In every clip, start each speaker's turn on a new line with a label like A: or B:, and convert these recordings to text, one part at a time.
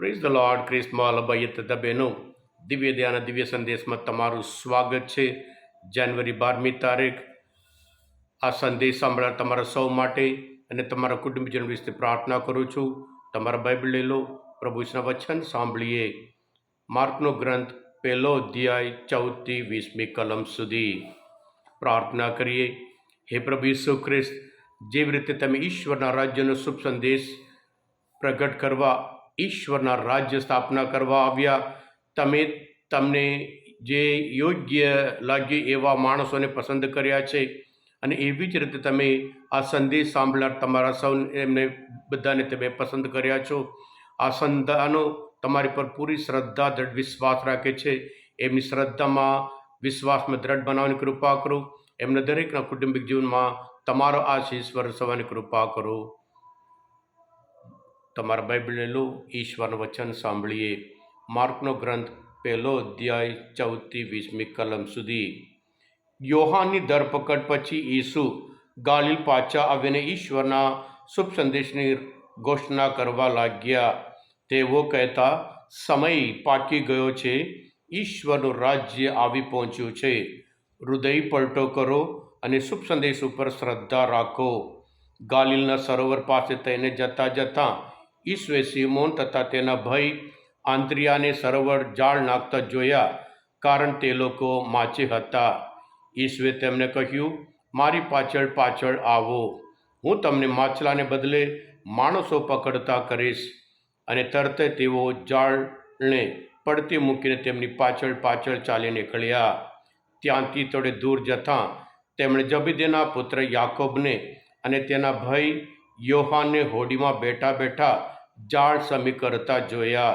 A: Praise the lord ક્રિસ્મા લબાઈ તથા બહેનો દિવ્ય દયાના દિવ્ય સંદેશમાં તમારું સ્વાગત છે જાન્યુઆરી બારમી તારીખ આ સંદેશ સાંભળવા તમારા સૌ માટે અને તમારા કુટુંબજન વિશે પ્રાર્થના કરું છું તમારા બાઇબલ લઈ લો પ્રભુના વચન સાંભળીએ માર્કનો ગ્રંથ પહેલો અધ્યાય ચૌદથી વીસમી કલમ સુધી પ્રાર્થના કરીએ હે પ્રભુ ઈસુ ખ્રિસ્ત જેવી રીતે તમે ઈશ્વરના રાજ્યનો શુભ સંદેશ પ્રગટ કરવા ઈશ્વરના રાજ્ય સ્થાપના કરવા આવ્યા. તમે તમને જે યોગ્ય લાગે એવા માણસોને પસંદ કર્યા છે અને એવી જ રીતે તમે આ સંદેશ સાંભળનાર તમારા સૌ એમને બધાને તમે પસંદ કર્યા છો. આ સંતાનો તમારી પર પૂરી શ્રદ્ધા, દ્રઢ વિશ્વાસ રાખે છે. એમની શ્રદ્ધામાં વિશ્વાસમાં દ્રઢ બનાવવાની કૃપા કરો. એમના દરેકના કુટુંબિક જીવનમાં તમારો આશીષ વરસવાની કૃપા કરો. તમારા બાઇબલ લો, ઈશ્વરનું વચન સાંભળીએ. માર્કનો ગ્રંથ પહેલો અધ્યાય ચૌદથી વીસમી કલમ સુધી. યોહાનની ધરપકડ પછી ઈસુ ગાલિલ પાછા આવીને ઈશ્વરના શુભ સંદેશની ઘોષણા કરવા લાગ્યા. તેઓ કહેતા, સમય પાકી ગયો છે. ઈશ્વરનું રાજ્ય આવી પહોંચ્યું છે. હૃદય પલટો કરો અને શુભ સંદેશ ઉપર શ્રદ્ધા રાખો. ગાલિલના સરોવર પાસે થઈને જતાં જતાં ઈશ્વે સિમોન તથા તેના ભાઈ આંત્રિયાને સરોવર જાળ નાખતા જોયા કારણ તે લોકો માચે હતા. ઈસવે તેમને કહ્યું, મારી પાછળ પાછળ આવો. હું તમને માછલાને બદલે માણસો પકડતા કરીશ. અને તરત તેઓ જાળને પડતી મૂકીને તેમની પાછળ પાછળ ચાલી નીકળ્યા. ત્યાંથી થોડે દૂર જતાં તેમણે જબીદેના પુત્ર યાકોબને અને તેના ભાઈ યોહાનને હોડીમાં બેઠા બેઠા જાળ સમી કરતા જોયા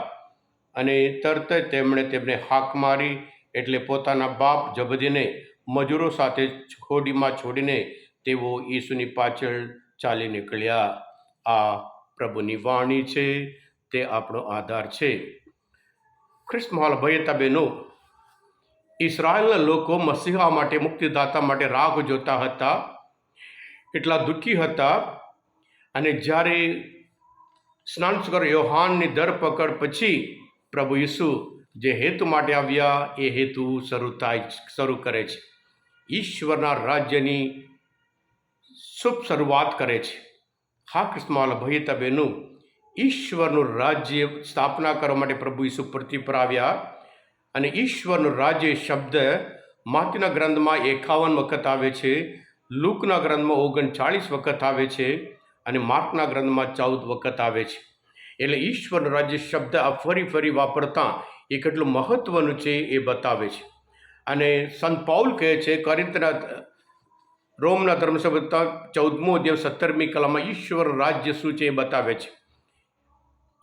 A: અને તરત જ તેમણે તેમને હાક મારી એટલે પોતાના બાપ જબદીને મજૂરો સાથે હોડીમાં છોડીને તેઓ ઈસુની પાછળ ચાલી નીકળ્યા. આ પ્રભુની વાણી છે, તે આપણો આધાર છે. ખ્રિસ્મહાલ ભયતા બહેનો ઇસરાયેલના લોકો મસીહા માટે, મુક્તિદાતા માટે રાહ જોતા હતા, એટલા દુઃખી હતા અને જ્યારે સ્નાનસ્કર યોહાનની ધરપકડ પછી પ્રભુ ઈસુ જે હેતુ માટે આવ્યા, એ હેતુ શરૂ થાય શરૂ કરે છે. ઈશ્વરના રાજ્યની શુભ શરૂઆત કરે છે. હા કૃષ્ણ ભયતા બહેનું, ઈશ્વરનું રાજ્ય સ્થાપના કરવા માટે પ્રભુ ઈસુ પૃથ્વી પર આવ્યા અને ઈશ્વરનું રાજ્ય શબ્દ માતીના ગ્રંથમાં એકાવન વખત આવે છે, લૂકના ગ્રંથમાં ઓગણચાળીસ વખત આવે છે અને માર્કના ગ્રંથમાં ચૌદ વખત આવે છે. એટલે ઈશ્વરનું રાજ્ય શબ્દ આ ફરી ફરી વાપરતા એ કેટલું મહત્ત્વનું છે એ બતાવે છે. અને સંત પાઉલ કહે છે કરિંતના રોમના ધર્મસભા ચૌદમો અધ્યાય સત્તરમી કલામાં ઈશ્વર રાજ્ય શું છે એ બતાવે છે.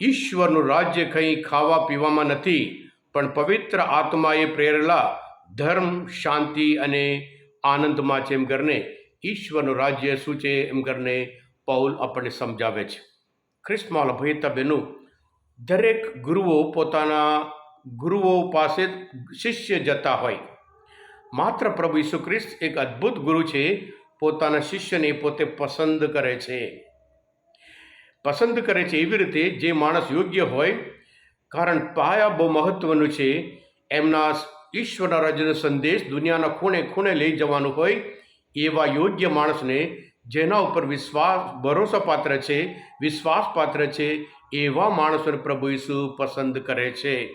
A: ઈશ્વરનું રાજ્ય કંઈ ખાવા પીવામાં નથી, પણ પવિત્ર આત્માએ પ્રેરેલા ધર્મ, શાંતિ અને આનંદમાં છે એમ કરીને ઈશ્વરનું રાજ્ય શું છે એમ કરીને પૌલ આપણને સમજાવે છે. ખ્રિસ્તમાલ ભયતા બેનું દરેક ગુરુઓ પોતાના ગુરુઓ પાસે શિષ્ય જતા હોય. માત્ર પ્રભુ ઈસુ ખ્રિસ્ત એક અદ્ભુત ગુરુ છે, પોતાના શિષ્યને પોતે પસંદ કરે છે. પસંદ કરે છે એવી રીતે જે માણસ યોગ્ય હોય, કારણ પાયા બહુ મહત્ત્વનું છે, એમના ઈશ્વરના રાજ્યનો સંદેશ દુનિયાના ખૂણે ખૂણે લઈ જવાનું હોય, એવા યોગ્ય માણસને જેના ઉપર વિશ્વાસ, ભરોસાપાત્ર છે, વિશ્વાસપાત્ર છે, એવા માણસોને પ્રભુ ઈસુ પસંદ કરે છે.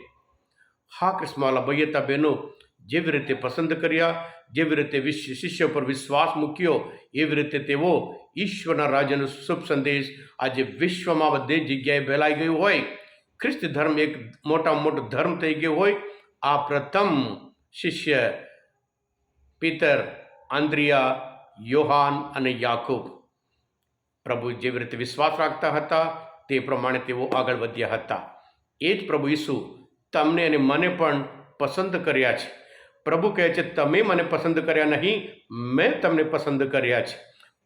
A: હા કૃષ્ણવાલા ભૈયતા બહેનો, જેવી રીતે પસંદ કર્યા, જેવી રીતે વિશ્વ શિષ્ય પર વિશ્વાસ મૂક્યો, એવી રીતે તેઓ ઈશ્વરના રાજ્યનો શુભ સંદેશ આજે વિશ્વમાં બધે જગ્યાએ ફેલાઈ ગયું હોય. ખ્રિસ્તી ધર્મ એક મોટા મોટો ધર્મ થઈ ગયો હોય. આ પ્રથમ શિષ્ય પિતર આંદ્રિયા યોહાન અને યાકૂબ. પ્રભુ જેવી રીતે વિશ્વાસ રાખતા હતા, તે પ્રમાણે તેઓ આગળ વધ્યા હતા. એ જ પ્રભુ ઈસુ તમને અને મને પણ પસંદ કર્યા છે. પ્રભુ કહે છે, તમે મને પસંદ કર્યા નહીં, મેં તમને પસંદ કર્યા છે.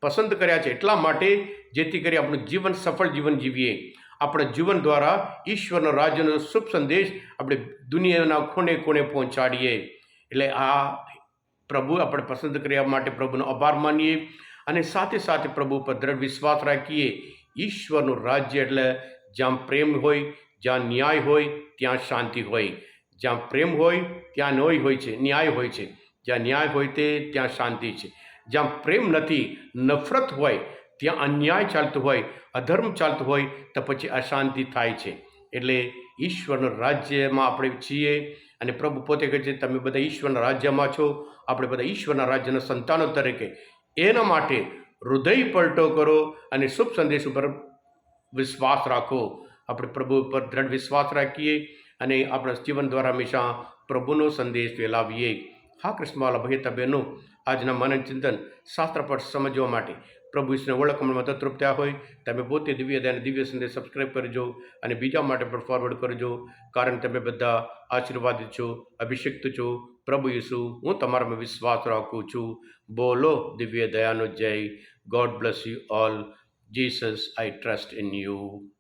A: પસંદ કર્યા છે એટલા માટે જેથી કરી આપણું જીવન સફળ જીવન જીવીએ. આપણા જીવન દ્વારા ઈશ્વરનો રાજ્યનો શુભ સંદેશ આપણે દુનિયાના ખૂણે ખૂણે પહોંચાડીએ. એટલે આ પ્રભુ, આપણે પસંદ કર્યા માટે પ્રભુનો આભાર માનીએ અને સાથે સાથે પ્રભુ પર દ્રઢ વિશ્વાસ રાખીએ. ઈશ્વરનું રાજ્ય એટલે જ્યાં પ્રેમ હોય, જ્યાં ન્યાય હોય, ત્યાં શાંતિ હોય. જ્યાં પ્રેમ હોય, ત્યાં ન્યાય હોય છે, ન્યાય હોય છે. જ્યાં ન્યાય હોય તે ત્યાં શાંતિ છે. જ્યાં પ્રેમ નથી, નફરત હોય, ત્યાં અન્યાય ચાલતું હોય, અધર્મ ચાલતું હોય, તો પછી અશાંતિ થાય છે. એટલે ઈશ્વરનું રાજ્યમાં આપણે છીએ. અને પ્રભુ પોતે કહે છે, તમે બધા ઈશ્વરના રાજ્યમાં છો. આપણે બધા ઈશ્વરના રાજ્યના સંતાનો તરીકે એના માટે હૃદય પલટો કરો અને શુભ સંદેશ ઉપર વિશ્વાસ રાખો. આપણે પ્રભુ ઉપર દ્રઢ વિશ્વાસ રાખીએ અને આપણા જીવન દ્વારા હંમેશા પ્રભુનો સંદેશ ફેલાવીએ. હા કૃષ્ણવાલા ભગેતા બહેનો આજના મનન ચિંતન શાસ્ત્ર પર સમજવા માટે પ્રભુ ઈશ્વરને ઓળખમણમાં તત્રુપ થયા હોય, તમે પોતે દિવ્ય દયાને દિવ્ય સંદેશ સબસ્ક્રાઈબ કરજો અને બીજા માટે પણ ફોરવર્ડ કરજો, કારણ તમે બધા આશીર્વાદિત છો, અભિષિક્ત છો. પ્રભુ ઈસુ, હું તમારામાં વિશ્વાસ રાખું છું. બોલો દિવ્ય દયાનો જય. God bless you all Jesus I trust in you